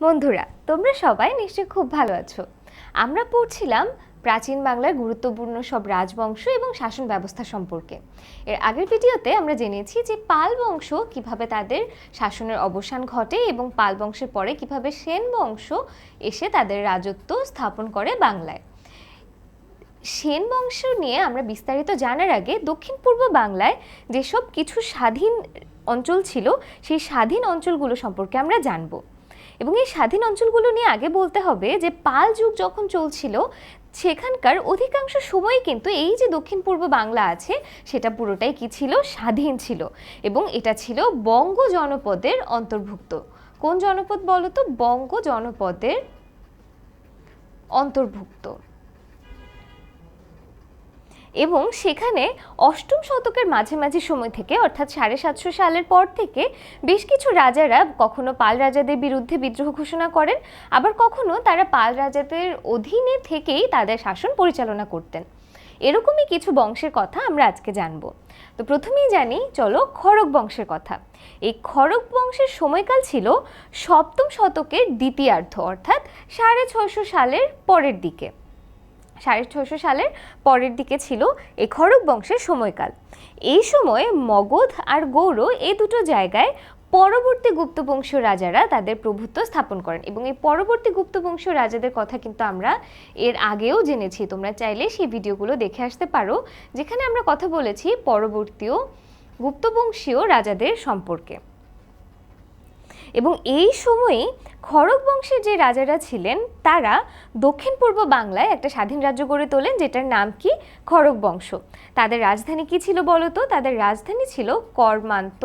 বন্ধুরা, তোমরা সবাই নিশ্চয়ই খুব ভালো আছো। আমরা পড়ছিলাম প্রাচীন বাংলার গুরুত্বপূর্ণ সব রাজবংশ এবং শাসন ব্যবস্থা সম্পর্কে। এর আগের ভিডিওতে আমরা জেনেছি যে পাল বংশ কীভাবে তাদের শাসনের অবসান ঘটে এবং পাল বংশের পরে কীভাবে সেন বংশ এসে তাদের রাজত্ব স্থাপন করে বাংলায়। সেন বংশ নিয়ে আমরা বিস্তারিত জানার আগে দক্ষিণ পূর্ব বাংলায় যেসব কিছু স্বাধীন অঞ্চল ছিল, সেই স্বাধীন অঞ্চলগুলো সম্পর্কে আমরা জানব। এবং এই স্বাধীন অঞ্চলগুলো নিয়ে আগে বলতে হবে যে পাল যুগ যখন চলছিল, সেখানকার অধিকাংশ সময় কিন্তু এই যে দক্ষিণ পূর্ব বাংলা আছে, সেটা পুরোটাই কি ছিল? স্বাধীন ছিল। এবং এটা ছিল বঙ্গ জনপদের অন্তর্ভুক্ত। কোন জনপদ বলতো? বঙ্গ জনপদের অন্তর্ভুক্ত। এবং সেখানে অষ্টম শতকের মাঝামাঝি সময় থেকে, অর্থাৎ সাড়ে সাতশো সালের পর থেকে বেশ কিছু রাজারা কখনো পাল রাজাদের বিরুদ্ধে বিদ্রোহ ঘোষণা করেন, আবার কখনো তারা পাল রাজাদের অধীনে থেকেই তাদের শাসন পরিচালনা করতেন। এরকমই কিছু বংশের কথা আমরা আজকে জানব। তো প্রথমেই জানি, চলো খড়গ বংশের কথা। এই খড়গ বংশের সময়কাল ছিল সপ্তম শতকের দ্বিতীয়ার্ধ, অর্থাৎ সাড়ে ছশো সালের পরের দিকে। সাড়ে ছশো সালের পরের দিকে ছিল এই খড়গ বংশের সময়কাল। এই সময় মগধ আর গৌড় এই দুটো জায়গায় পরবর্তী গুপ্তবংশীয় রাজারা তাদের প্রভুত্ব স্থাপন করেন এবং এই পরবর্তী গুপ্তবংশীয় রাজাদের কথা কিন্তু আমরা এর আগেও জেনেছি। তোমরা চাইলে সেই ভিডিওগুলো দেখে আসতে পারো, যেখানে আমরা কথা বলেছি পরবর্তীয় গুপ্তবংশীয় রাজাদের সম্পর্কে। এবং এই সময়েই খড়গ বংশের যে রাজারা ছিলেন, তারা দক্ষিণ পূর্ব বাংলায় একটা স্বাধীন রাজ্য গড়ে তোলেন, যেটার নাম কি? খড়গ বংশ। তাদের রাজধানী কি ছিল বলতো? তাদের রাজধানী ছিল কর্মান্ত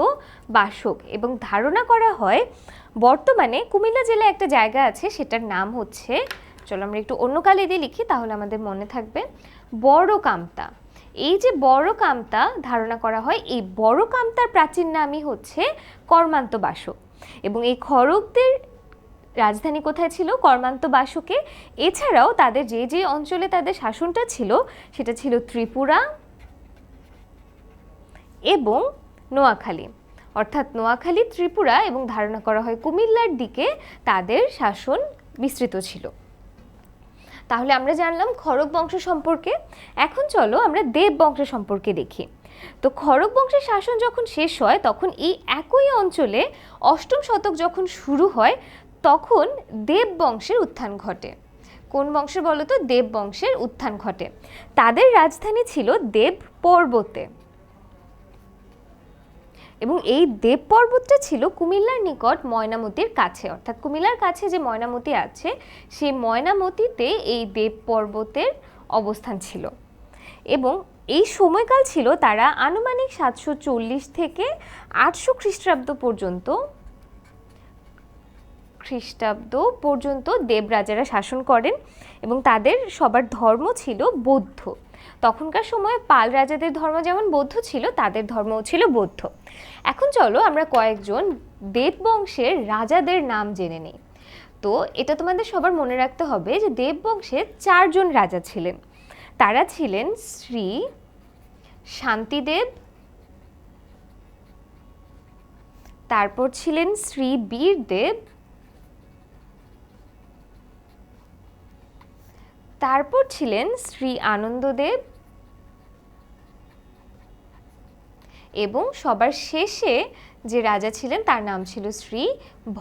বাসক এবং ধারণা করা হয় বর্তমানে কুমিল্লা জেলায় একটা জায়গা আছে, সেটার নাম হচ্ছে, চলো আমরা একটু অন্য কালে দিয়ে লিখি, তাহলে আমাদের মনে থাকবে বড় কামতা এই যে বড় কামতা ধারণা করা হয়, এই বড় কামতার প্রাচীন নামই হচ্ছে কর্মান্ত বাসক। এবং এই খড়গদের রাজধানী কোথায় ছিল? কর্মান্ত বাসকে। এছাড়াও তাদের যে যে অঞ্চলে তাদের শাসনটা ছিল, সেটা ছিল ত্রিপুরা এবং নোয়াখালী। অর্থাৎ নোয়াখালী, ত্রিপুরা এবং ধারণা করা হয় কুমিল্লার দিকে তাদের শাসন বিস্তৃত ছিল। তাহলে আমরা জানলাম খড়গ বংশ সম্পর্কে। এখন চলো আমরা দেব বংশ সম্পর্কে দেখি। তো খড়গ বংশের শাসন যখন শেষ হয়, তখন এই একই অঞ্চলে অষ্টম শতক যখন শুরু হয়, তখন দেব বংশের উত্থান ঘটে। কোন বংশের বলো তো? দেব বংশের উত্থান ঘটে। তাদের রাজধানী ছিল দেব পর্বতে। এবং এই দেব পর্বতটা ছিল কুমিল্লার নিকট ময়নামতির কাছে। অর্থাৎ কুমিল্লার কাছে যে ময়নামতি আছে, সেই ময়নামতিতে এই দেব পর্বতের অবস্থান ছিল। এবং এই সময়কাল ছিল তারা আনুমানিক সাতশো চল্লিশ থেকে আটশো খ্রিস্টাব্দ পর্যন্ত খ্রিস্টাব্দ পর্যন্ত দেবরাজারা শাসন করেন এবং তাদের সবার ধর্ম ছিল বৌদ্ধ। তখনকার সময়ে পাল রাজাদের ধর্ম যেমন বৌদ্ধ ছিল, তাদের ধর্মও ছিল বৌদ্ধ। এখন চলো আমরা কয়েকজন দেব বংশের রাজাদের নাম জেনে নিই। তো এটা তোমাদের সবার মনে রাখতে হবে যে দেব বংশে চারজন রাজা ছিলেন। তারা ছিলেন শ্রী শান্তিদেব, তারপর ছিলেন শ্রী বীরদেব, তারপর ছিলেন শ্রী আনন্দদেব এবং সবার শেষে যে রাজা ছিলেন তার নাম ছিল শ্রী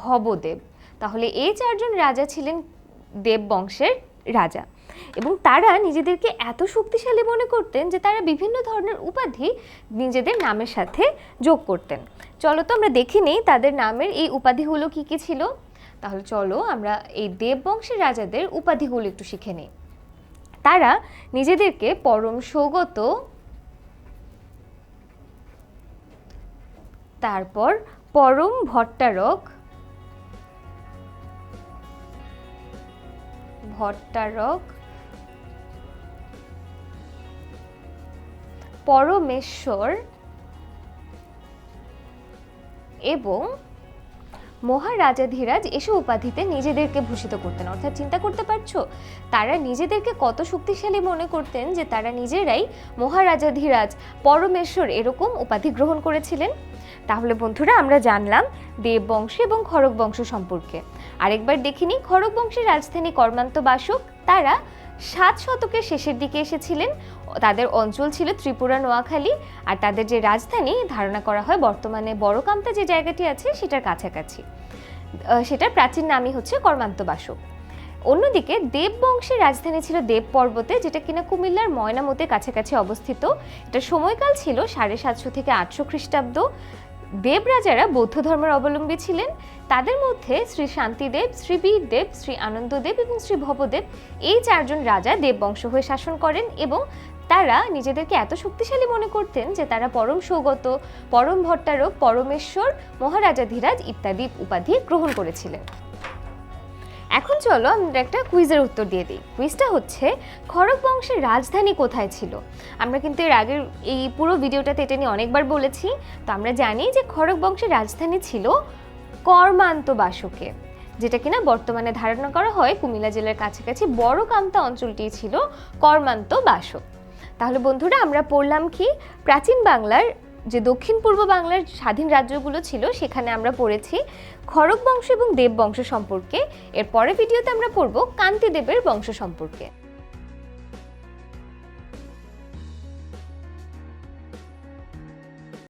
ভবদেব। তাহলে এই চারজন রাজা ছিলেন দেব বংশের রাজা। এবং তারা নিজেদেরকে এত শক্তিশালী মনে করতেন যে তারা বিভিন্ন ধরনের উপাধি নিজেদের নামের সাথে যোগ করতেন। চলো তো আমরা দেখে নিই তাদের নামের এই উপাধিগুলো কি কি ছিল। তাহলে চলো আমরা এই দেব বংশের রাজাদের উপাধিগুলো একটু শিখে নিই। তারা নিজেদেরকে পরম সৌগত, তারপর পরম ভট্টারক ভট্টারক পরমেশ্বর এবং মহারাজাধিরাজ এসব উপাধিতে নিজেদেরকে ভূষিত করতেন। অর্থাৎ চিন্তা করতে পারছ? তারা নিজেদেরকে কত শক্তিশালী মনে করতেন যে তারা নিজেরাই মহারাজাধিরাজ, পরমেশ্বর এরকম উপাধি গ্রহণ করেছিলেন? তাহলে বন্ধুরা আমরা জানলাম দেব বংশ এবং খড়গ বংশ সম্পর্কে। আরেকবার দেখিনি খড়গ বংশের রাজধানী কর্মান্ত বাসক, তারা সাত শতকের শেষের দিকে এসেছিলেন। তাদের অঞ্চল ছিল ত্রিপুরা, নোয়াখালী, আর তাদের যে রাজধানী, ধারণা করা হয় বর্তমানে বড়কামতা যে জায়গাটি আছে, সেটার কাছাকাছি। সেটার প্রাচীন নামই হচ্ছে কর্মান্ত বাসক। অন্যদিকে দেব বংশের রাজধানী ছিল দেব পর্বতে, যেটা কিনা কুমিল্লার ময়নামতির কাছাকাছি অবস্থিত। এটার সময়কাল ছিল সাড়ে সাতশো থেকে আটশো খ্রিস্টাব্দ। দেব রাজারা বৌদ্ধ ধর্মের অবলম্বী ছিলেন। তাদের মধ্যে শ্রী শান্তিদেব, শ্রী বীরদেব, শ্রী আনন্দদেব এবং শ্রী ভবদেব এই চারজন রাজা দেব বংশ হয়ে শাসন করেন এবং তারা নিজেদেরকে এত শক্তিশালী মনে করতেন যে তারা পরম সৌগত, পরম ভট্টারক, পরমেশ্বর মহারাজাধিরাজ ইত্যাদি উপাধি গ্রহণ করেছিলেন। এখন চলো আমরা একটা কুইজের উত্তর দিয়ে দিই। কুইজটা হচ্ছে, খড়গ বংশের রাজধানী কোথায় ছিল? আমরা কিন্তু এর আগের এই পুরো ভিডিওটাতে এটা নিয়ে অনেকবার বলেছি। তো আমরা জানি যে খড়গ বংশের রাজধানী ছিল কর্মান্ত বাসকে, যেটা কিনা বর্তমানে ধারণা করা হয় কুমিল্লা জেলার কাছাকাছি বড় কামতা অঞ্চলটি ছিল কর্মান্ত বাসক। তাহলে বন্ধুরা আমরা পড়লাম কি, প্রাচীন বাংলার যে দক্ষিণ পূর্ব বাংলার স্বাধীন রাজ্যগুলো ছিল, সেখানে আমরা পড়েছি খড়গ বংশ এবং দেব বংশ সম্পর্কে। এর পরের ভিডিওতে আমরা পড়ব কান্তিদেবের বংশ সম্পর্কে।